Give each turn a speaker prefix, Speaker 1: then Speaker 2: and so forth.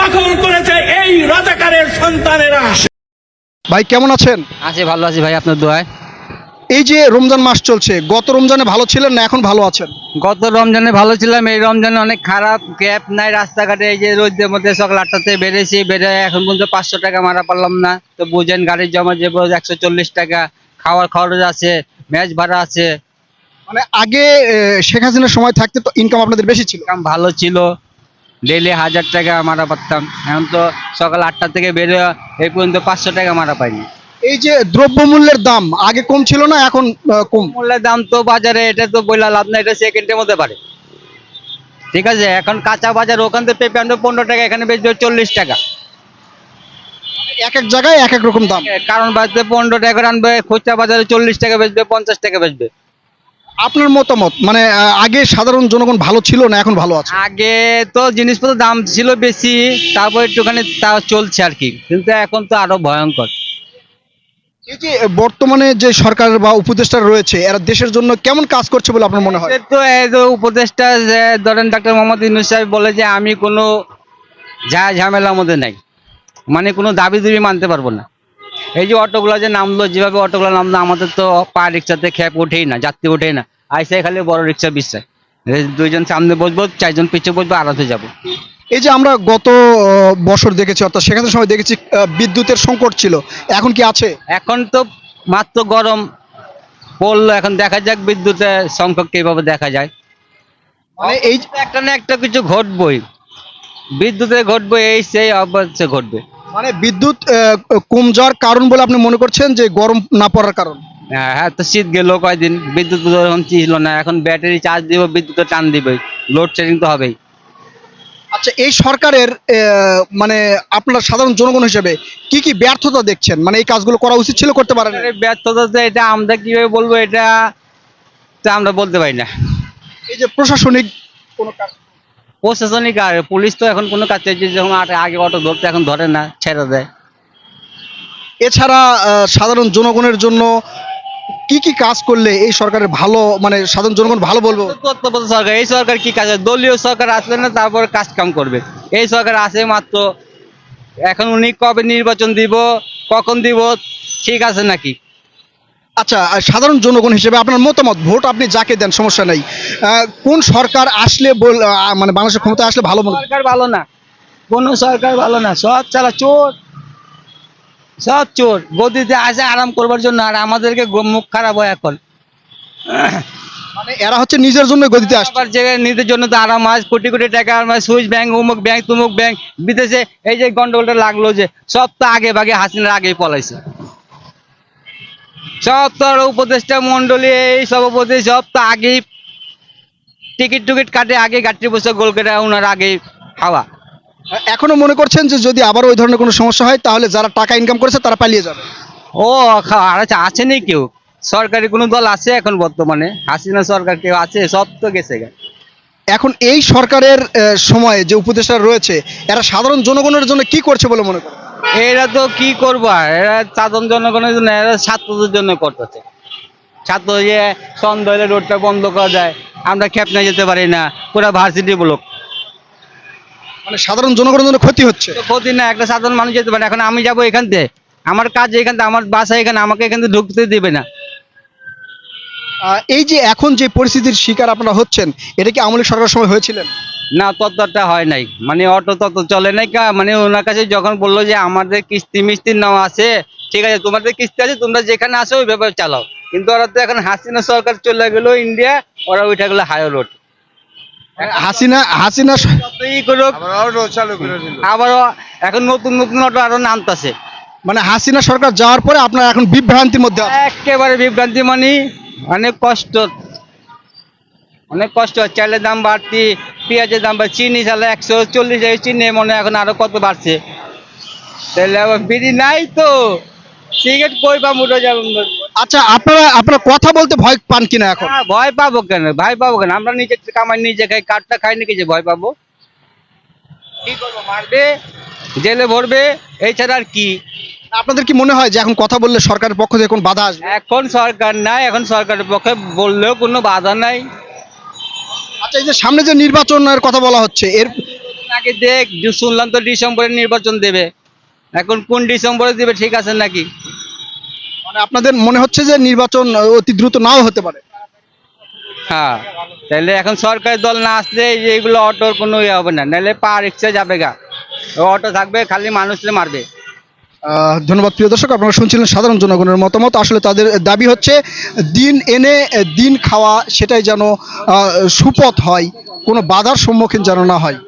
Speaker 1: দখল করেছে এই রাজাকারের সন্তানেরা।
Speaker 2: ভাই কেমন আছেন?
Speaker 3: আছি ভালো আছি ভাই আপনার দোয়ায়?
Speaker 2: এই যে রমজান মাস চলছে গত রমজানে ভালো ছিলেন না এখন ভালো আছেন?
Speaker 3: গত রমজানে ভালো ছিলাম এই রমজানে অনেক খারাপ গ্যাপ নাই রাস্তাঘাটে এই যে রোদের মধ্যে সকাল আটটাতে বেড়েছি বেড়ে এখন পর্যন্ত পাঁচশো টাকা মারা পারলাম না। তো বুঝেন গাড়ির জমা যে একশো চল্লিশ টাকা খাওয়ার খরচ আছে ম্যাচ ভাড়া আছে।
Speaker 2: মানে আগে শেখ হাসিনার সময় থাকতে তো ইনকাম আপনাদের বেশি ছিল।
Speaker 3: ভালো ছিল ডেলি হাজার টাকা মারা পারতাম। এখন তো সকাল আটটা থেকে বেরো এই পর্যন্ত পাঁচশো টাকা মারা পাইনি।
Speaker 2: এই যে দ্রব্যমূল্যের দাম আগে কম ছিল না এখন কম?
Speaker 3: মূল্যের দাম তো বাজারে এটা তো বললা লাভ না এটা সেকেন্ডের মধ্যে পারে ঠিক আছে এখন কাঁচা বাজার ওখান থেকে পেঁপে আনবে পনেরো টাকা এখানে বেচবে চল্লিশ টাকা।
Speaker 2: এক এক জায়গায় এক এক রকম দাম।
Speaker 3: কারণ বাজারে পনেরো টাকা করে আনবে খুচরা বাজারে চল্লিশ টাকা বেচবে পঞ্চাশ টাকা বেচবে।
Speaker 2: আপনার মতামত? মানে আগে সাধারণ জনগণ ভালো ছিল না এখন ভালো আছে?
Speaker 3: আগে তো জিনিসপত্রের দাম ছিল বেশি তারপর একটুখানি তাও চলছে আর কি। কিন্তু এখন তো আরও ভয়ঙ্কর।
Speaker 2: এই যে বর্তমানে যে সরকার বা উপদেষ্টা রয়েছে এরা দেশের জন্য কেমন কাজ করছে বলে আপনার মনে হয়?
Speaker 3: তো এই যে উপদেষ্টা যে ধরেন ডাক্তার মোহাম্মদ ইউনুস সাহেব বলে যে আমি কোনো যা ঝামেলার মধ্যে নাই। মানে কোনো দাবি দাবি মানতে পারব না। এই যে অটোগুলো যে নামলো যেভাবে অটোগুলো নামলো আমাদের তো পা রিক্সাতে খ্যাপ ওঠেই না যাত্রী ওঠেই না। আইসে খালি বড় রিক্সা বিশ্বাস দুইজন সামনে বসবো চারজন পিছিয়ে বসবো আলাদা যাব।
Speaker 2: এই যে আমরা গত বছর দেখেছি অর্থাৎ সেখানে সময় দেখেছি বিদ্যুতের সংকট ছিল। এখন কি আছে?
Speaker 3: এখন তো মাত্র গরম পড়ল এখন দেখা যাক বিদ্যুতের সংখ্যক কীভাবে দেখা যায়।
Speaker 2: মানে এই
Speaker 3: একটা না একটা কিছু ঘটবই। বিদ্যুতে ঘটবে এই সেই অবশ্যই ঘটবে।
Speaker 2: মানে বিদ্যুৎ কম যাওয়ার কারণ বলে আপনি মনে করছেন যে গরম না পড়ার কারণ?
Speaker 3: হ্যাঁ হ্যাঁ তো শীত গেল কয়দিন বিদ্যুৎ ছিল না এখন ব্যাটারি চার্জ দিব বিদ্যুতে টান দিবে লোড শেডিং তো হবেই।
Speaker 2: আচ্ছা এই সরকারের মানে আপনার সাধারণ জনগণ হিসেবে কি কি ব্যর্থতা দেখছেন? মানে এই কাজগুলো করা উচিত ছিল করতে পারেন?
Speaker 3: ব্যর্থতা তো এটা আমরা কীভাবে বলব এটা তো আমরা বলতে পারি না।
Speaker 2: এই যে প্রশাসনিক কোনো কাজ
Speaker 3: প্রশাসনিক আর পুলিশ তো এখন কোনো কাজ চাইছে যখন আগে- অটো ধরতে এখন ধরে না ছেড়ে দেয়।
Speaker 2: এছাড়া সাধারণ জনগণের জন্য কি কি কাজ করলে এই সরকারের ভালো মানে সাধারণ জনগণ ভালো বলব?
Speaker 3: সরকার এই সরকার কি কাজ দলীয় সরকার আসলে না তারপর কাজ কাম করবে। এই সরকার আসে মাত্র এখন উনি কবে নির্বাচন দিব কখন দিব ঠিক আছে নাকি?
Speaker 2: আচ্ছা সাধারণ জনগণ হিসেবে আপনার মতামত ভোট আপনি যাকে দেন সমস্যা নাই। কোন সরকার আসলে মানে বাংলাদেশের ক্ষমতা আসলে ভালো
Speaker 3: সরকার ভালো না। কোনো সরকার ভালো না। সব চালা চোর। সব চোর। গদিতে আসে আরাম করবার জন্য। আর আমাদেরকে মুখ খারাপ হয় এখন।
Speaker 2: মানে এরা হচ্ছে নিজের জন্য গদিতে আসছে।
Speaker 3: আবার যে নিজের জন্য তো আরাম আজ কোটি কোটি টাকা আমার সুইচ ব্যাংক অমুক ব্যাংক তুমুক ব্যাংক। বিদেশে এই যে গন্ডগোলটা লাগল যে সব তো আগে ভাগে হাসিনার আগেই পলাইছে। সব উপদেষ্টা মন্ডলী এই সভাপতি সব তো আগেই টিকিট টুকিট কাটে আগে গাড়ি বসে গোল কেটে ওনার আগেই হাওয়া।
Speaker 2: এখনও মনে করছেন যে যদি আবার ওই ধরনের কোনো সমস্যা হয় তাহলে যারা টাকা ইনকাম করেছে তারা পালিয়ে যাবে?
Speaker 3: ও আর আছে- আছে নি কেউ? সরকারি কোনো দল আছে এখন বর্তমানে? হাসিনা সরকার কেউ আছে? সব তো গেছে
Speaker 2: এখন এই সরকারের সময়ে যে উপদেষ্টা রয়েছে এরা সাধারণ জনগণের জন্য কি করছে বলে মনে করেন?
Speaker 3: এরা তো কি করব এরা সাধারণ জনগণের জন্য এরা ছাত্রদের জন্য করতেছে। ছাত্র যে সন্ধ্যা হলে রোডটা বন্ধ করা যায় আমরা খেপনা যেতে পারি না পুরো ভার্সিটি ব্লক।
Speaker 2: মানে সাধারণ জনগণের জন্য ক্ষতি হচ্ছে?
Speaker 3: ক্ষতি না একটা সাধারণ মানুষ যেতে পারে। এখন আমি যাব এখান থেকে। আমার কাজ এখান থেকে আমার বাসা এখানে আমাকে এখান থেকে ঢুকতে দেবে না।
Speaker 2: এই যে এখন যে পরিস্থিতির শিকার আপনারা হচ্ছেন এটা কি আমলিক সরকার সময় হয়েছিলেন?
Speaker 3: না ততটা হয় নাই। মানে অটো তত চলে নাই কা মানে ওনার কাছে যখন বলল যে আমাদের কিস্তি মিস্তির নাম আছে ঠিক আছে তোমাদের কিস্তি আছে তোমরা যেখানে আসো ওইভাবে চালাও। কিন্তু ওরা তো এখন হাসিনা সরকার চলে গেলো ইন্ডিয়া ওরা উঠে গেলো হায়ার রোড
Speaker 2: হাসিনা হাসিনা স-
Speaker 3: যতই করুক আবারও এখন নতুন নতুন অটো আরও নামতাছে।
Speaker 2: মানে হাসিনা সরকার যাওয়ার পরে আপনারা এখন বিভ্রান্তির মধ্যে
Speaker 3: একেবারে বিভ্রান্তি মানে অনেক কষ্ট। অনেক কষ্ট হচ্ছে চালের দাম বাড়তি পেঁয়াজের দাম বাড়ছে চিনি চালে একশো চল্লিশ টাকা চিনি মনে এখন আরও কত বাড়ছে? তাহলে আবার বিড়ি নাই তো সিগারেট কই পাবো
Speaker 2: আচ্ছা আপনারা আপনারা কথা বলতে ভয় পান কিনা এখন?
Speaker 3: ভয় পাবো কেন? ভয় পাবো কেন? আমরা নিজে কামাই নিজে খাই কাঠটা খাই নাকি যে ভয় পাবো? কি করব মারবে জেলে ভরবে এছাড়া আর কি?
Speaker 2: আপনাদের কি মনে হয় যে এখন কথা বললে সরকারের পক্ষ থেকে কোন বাধা আসবে?
Speaker 3: এখন সরকার নাই এখন সরকারের পক্ষে বললেও কোনো বাধা নাই।
Speaker 2: আচ্ছা এই যে সামনে যে নির্বাচনের কথা বলা হচ্ছে এর
Speaker 3: আগে দেখ শুনলাম তো ডিসেম্বরে নির্বাচন দেবে। এখন কোন ডিসেম্বরে দেবে ঠিক আছে নাকি?
Speaker 2: মানে আপনাদের মনে হচ্ছে যে নির্বাচন অতি দ্রুত নাও হতে পারে?
Speaker 3: হ্যাঁ তাহলে এখন সরকারি দল না আসলে এইগুলো অটোর কোনো ইয়ে হবে না নাহলে পা রিক্সা যাবে গা। অটো থাকবে খালি মানুষকে মারবে।
Speaker 2: ধন্যবাদ প্রিয় দর্শক, আপনারা শুনছিলেন সাধারণ জনগণের মতামত। আসলে তাদের দাবি হচ্ছে, দিন এনে, দিন খাওয়া, সেটাই যেন সুপথ হয়, কোনো বাধার সম্মুখীন যেন না হয়।